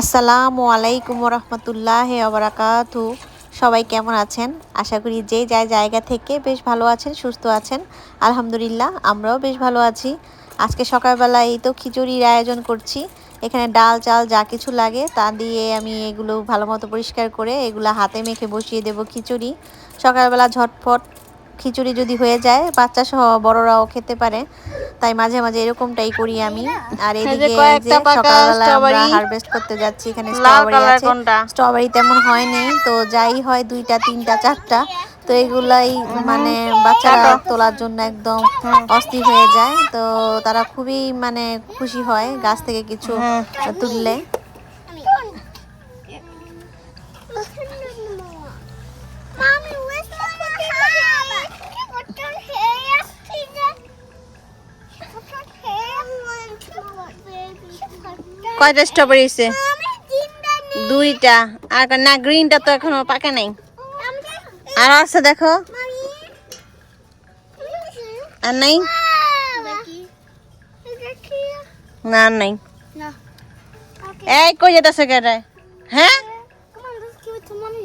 আসসালামু আলাইকুম রহমতুল্লাহ আবরাকাতু সবাই কেমন আছেন? আশা করি যে যার জায়গা থেকে বেশ ভালো আছেন, সুস্থ আছেন। আলহামদুলিল্লাহ, আমরাও বেশ ভালো আছি। আজকে সকালবেলা এই তো খিচুড়ির আয়োজন করছি। এখানে ডাল, চাল যা কিছু লাগে তা দিয়ে আমি এগুলো ভালো মতো পরিষ্কার করে এগুলো হাতে মেখে বসিয়ে দেব খিচুড়ি। সকালবেলা ঝটফট খিচুড়ি যদি হয়ে যায় বাচ্চা সহ বড়রাও খেতে পারে। তাই মাঝে মাঝে এরকমটাই করি আমি। আর এদিকে যে সকালবেলা আমরা হারভেস্ট করতে যাচ্ছি এখানে স্ট্রবেরি আছে। স্ট্রবেরি তেমন হয়নি তো যাই হয় দুইটা তিনটা চারটা। তো এগুলাই মানে বাচ্চারা তোলার জন্য একদম অস্থির হয়ে যায়। তো তারা খুবই মানে খুশি হয় গাছ থেকে কিছু তুললে। কয়টা স্ট্রবেরি নেই। দুইটা। আর না গ্রিনটা তো এখনও পাকে নাই। আর আছে দেখো। আর নাই? না আর নাই। এই কই যেতেছে কেটে হ্যাঁ? Come on,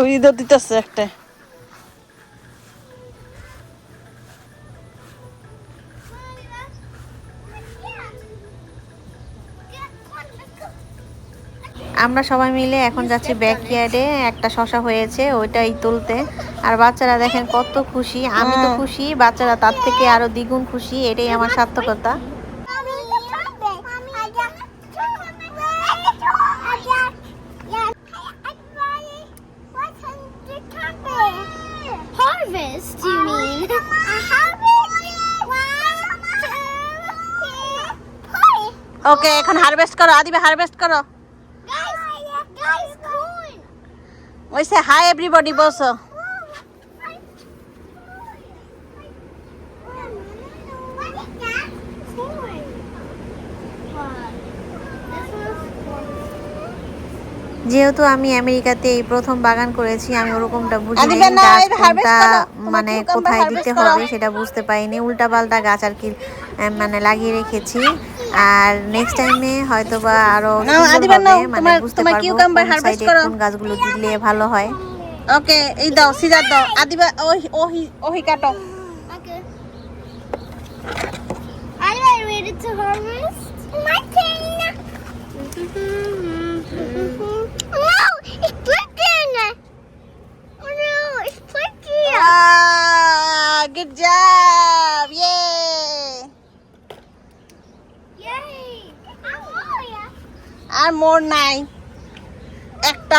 ওই দিতেছে একটা। আমরা সবাই মিলে এখন যাচ্ছি ব্যাকইয়ার্ডে একটা শশা হয়েছে ওইটাই তুলতে। আর বাচ্চারা দেখেন কত খুশি আমি তো খুশি বাচ্চারা তার থেকে আরও দ্বিগুণ খুশি এটাই আমার সার্থকতা। ওকে এখন হারভেস্ট করো আদিবে হারভেস্ট করো। ওইসে হাই এভরিবডি বসো। যেহেতু আমি আমেরিকাতে এই প্রথম বাগান করেছি আমি ওরকমটা বুঝি আদিবা, নাই না, গাছ এটা harvest কোনটা মানে কোথায় দিতে হবে সেটা বুঝতে পারিনি। উল্টা পাল্টা গাছ আর কি মানে লাগিয়ে রেখেছি। আর নেক্সট টাইমে হয়তো বা আরও মানে তোমার- বুঝতে পারব কোন করো। কোন গাছগুলো দিলে ভালো হয় ওকে এই দাও সিজার দাও আদিবা ওই ওহি ওহি কাটো Okay. Are you ready to harvest?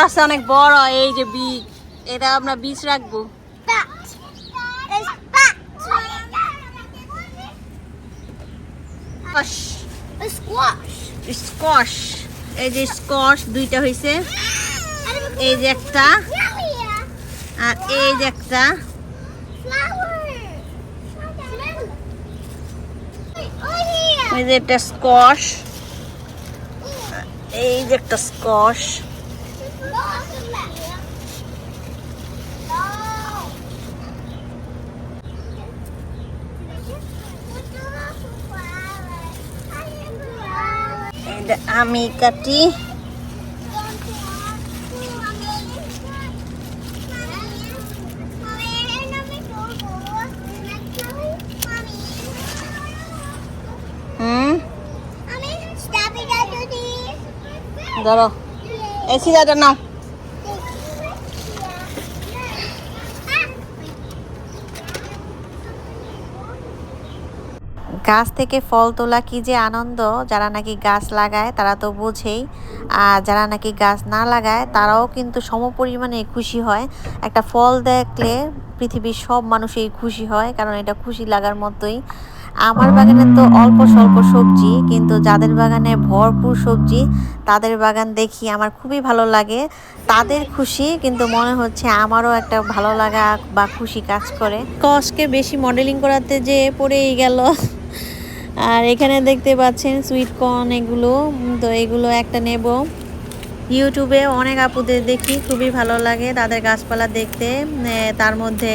আছে অনেক বড়, এই যে বীজ এটা আমরা বীজ রাখব. স্কোয়াশ এই যে স্কোয়াশ দুইটা হয়েছে এই যে একটা. আর এই যে একটা. এই যে একটা স্কোয়াশ এই যে একটা স্কোয়াশ আমি কাটি হুম ধরো এই সিজাটা নাও। গাছ থেকে ফল তোলা কি যে আনন্দ, যারা নাকি গাছ লাগায় তারা তো বোঝেই, আর যারা নাকি গাছ না লাগায় তারাও কিন্তু সমপরিমাণে খুশি হয়। একটা ফল দেখলে পৃথিবীর সব মানুষই খুশি হয়, কারণ এটা খুশি লাগার মতোই। আমার বাগানে তো অল্প স্বল্প সবজি, কিন্তু যাদের বাগানে ভরপুর সবজি, তাদের বাগান দেখি আমার খুবই ভালো লাগে। তাদের খুশি, কিন্তু মনে হচ্ছে আমারও একটা ভালো লাগা বা খুশি কাজ করে। কসকে বেশি মডেলিং করাতে যে পড়েই গেল। আর এখানে দেখতে পাচ্ছেন সুইট কর্ন এগুলো তো এগুলো একটা নেব। ইউটিউবে অনেক আপুদের দেখি, খুবই ভালো লাগে তাদের গাছপালা দেখতে তার মধ্যে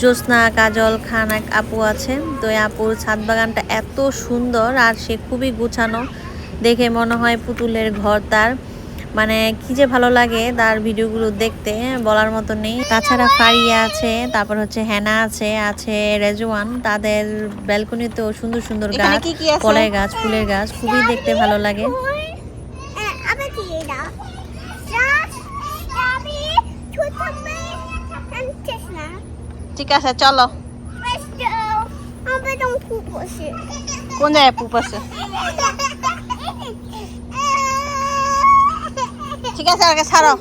জ্যোৎস্না কাজল খান এক আপু আছে তো এই আপুর ছাদ বাগানটা এত সুন্দর আর সে খুবই গুছানো। দেখে মনে হয় পুতুলের ঘর তার। মানে কি যে ভালো লাগে তার ভিডিওগুলো দেখতে বলার মতো নেই। তাছাড়া ফারিয়া আছে তারপর হচ্ছে হেনা আছে আছে রেজওয়ান। তাদের ব্যালকনিতেও সুন্দর সুন্দর গাছ কি কি ফলের গাছ ফুলের গাছ খুবই দেখতে ভালো লাগে। ঠিক আছে চলো? কোন জায়গায় পুপ আছে ঠিক আছে আগে ছাড়ো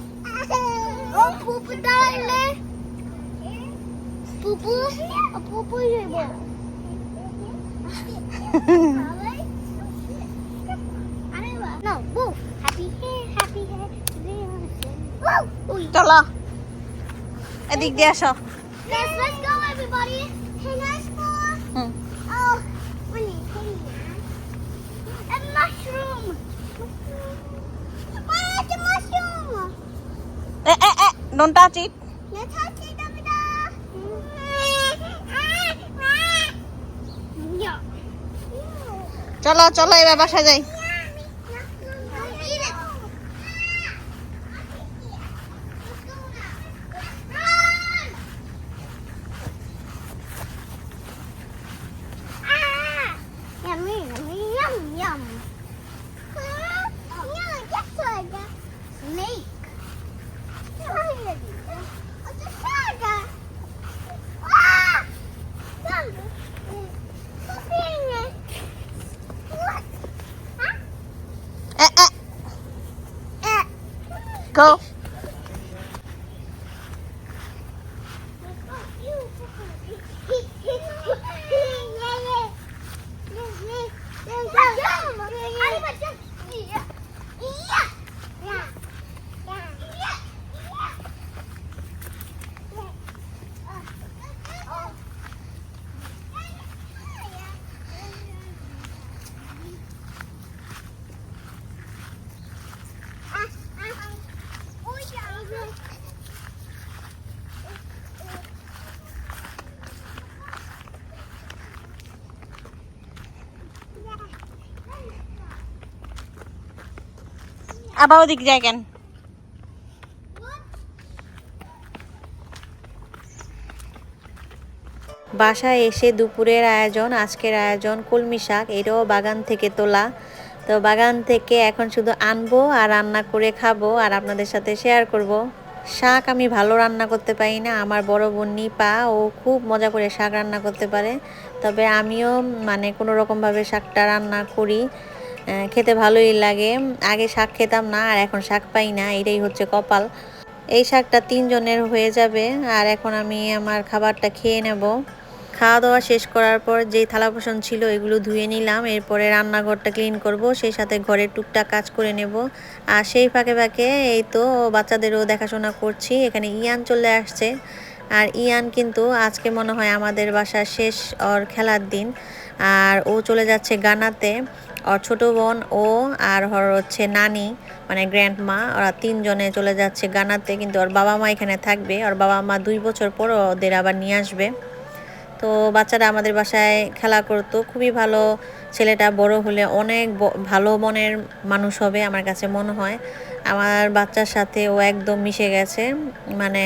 Oh. চলো এদিক দিয়ে আসো Let's, let's go, everybody. Hey, nice boy. Hmm Oh, honey, hey. A mushroom. Ah, the mushroom. A A A don't touch it Let's touch it, Davida. Yeah. চলো চলো এবার বাসায় যাই Oh. আবার ওদিক যাই কেন? বাসায় এসে দুপুরের আয়োজন, আজকের আয়োজন, কলমি শাক এটাও বাগান থেকে তোলা। তো বাগান থেকে এখন শুধু আনব আর রান্না করে খাব আর আপনাদের সাথে শেয়ার করব। শাক আমি ভালো রান্না করতে পারি না। আমার বড় বোন নিপা, ও খুব মজা করে শাক রান্না করতে পারে। তবে আমিও মানে কোনো রকমভাবে শাকটা রান্না করি। খেতে ভালোই লাগে। আগে শাক খেতাম না, আর এখন শাক পাই না। এটাই হচ্ছে কপাল। এই শাকটা তিনজনের হয়ে যাবে, আর এখন আমি আমার খাবারটা খেয়ে নেব। খাওয়া দাওয়া শেষ করার পর যেই থালা বাসন ছিল, এগুলো ধুয়ে নিলাম। এরপরে রান্নাঘরটা ক্লিন করব, সেই সাথে ঘরের টুকটাক কাজ করে নেব। আর সেই ফাঁকে ফাঁকে এই তো বাচ্চাদেরও দেখাশোনা করছি, এখানে ইয়ান চলে আসছে। আর ইয়ান কিন্তু আজকে মনে হয় আমাদের বাসার শেষ ওর খেলার দিন। আর ও চলে যাচ্ছে গানাতে। ওর ছোট বোন ও আর ওর হচ্ছে নানি মানে গ্র্যান্ড মা ওরা তিনজনে চলে যাচ্ছে গানাতে। কিন্তু ওর বাবা মা এখানে থাকবে। ওর বাবা মা দুই বছর পর ওদের আবার নিয়ে আসবে। তো বাচ্চারা আমাদের বাসায় খেলা করতো। খুবই ভালো ছেলেটা, বড় হলে অনেক ভালো মনের মানুষ হবে আমার কাছে মনে হয়। আমার বাচ্চার সাথে ও একদম মিশে গেছে। মানে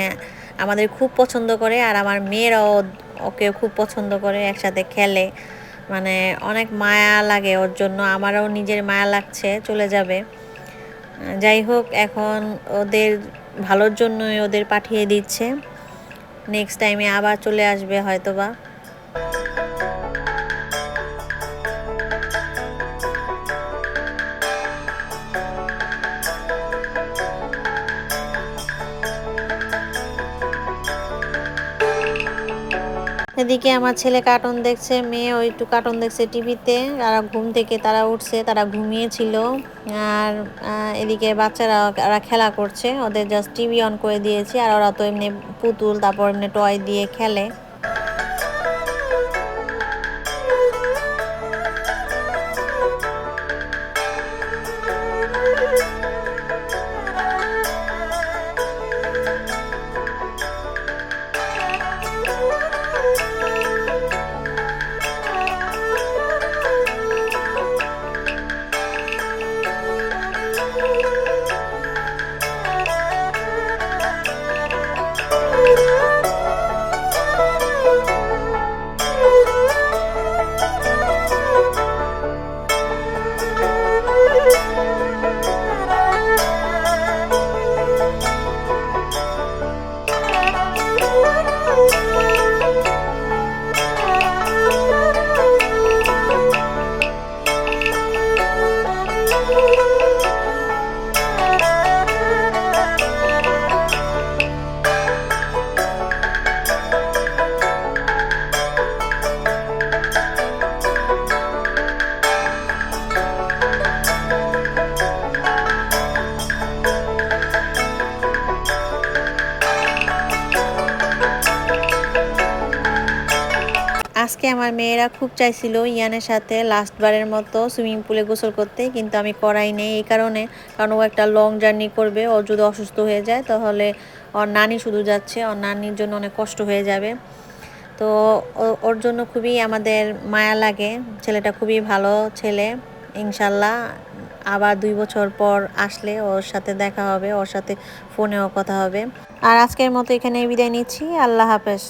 আমাদের খুব পছন্দ করে আর আমার মেয়েরাও ওকে খুব পছন্দ করে, একসাথে খেলে। মানে অনেক মায়া লাগে ওর জন্য, আমারও নিজের মায়া লাগছে, চলে যাবে। যাই হোক, এখন ওদের ভালোর জন্যই ওদের পাঠিয়ে দিচ্ছে। নেক্সট টাইমে আবার চলে আসবে হয়তোবা। এদিকে আমার ছেলে কার্টুন দেখছে, মেয়ে ওই একটু কার্টুন দেখছে টিভিতে, তারা ঘুম থেকে তারা উঠছে, তারা ঘুমিয়েছিল। আর এদিকে বাচ্চারা ওরা খেলা করছে, ওদের জাস্ট টিভি অন করে দিয়েছি, আর ওরা তো এমনি পুতুল, তারপর এমনি টয় দিয়ে খেলে। আজকে আমার মেয়েরা খুব চাইছিল ইয়ানের সাথে লাস্টবারের মতো সুইমিং পুলে গোসল করতে, কিন্তু আমি করাই নেই এই কারণে। কারণ ও একটা লং জার্নি করবে, ও যদি অসুস্থ হয়ে যায় তাহলে ওর নানি শুধু যাচ্ছে, ওর নানির জন্য অনেক কষ্ট হয়ে যাবে। তো ওর জন্য খুবই আমাদের মায়া লাগে, ছেলেটা খুবই ভালো ছেলে, ইনশাল্লাহ। আবার দুই বছর পর আসলে ওর সাথে দেখা হবে, ওর সাথে ফোনেও কথা হবে। আর আজকের মতো এখানে বিদায় নিচ্ছি, আল্লাহ হাফেজ।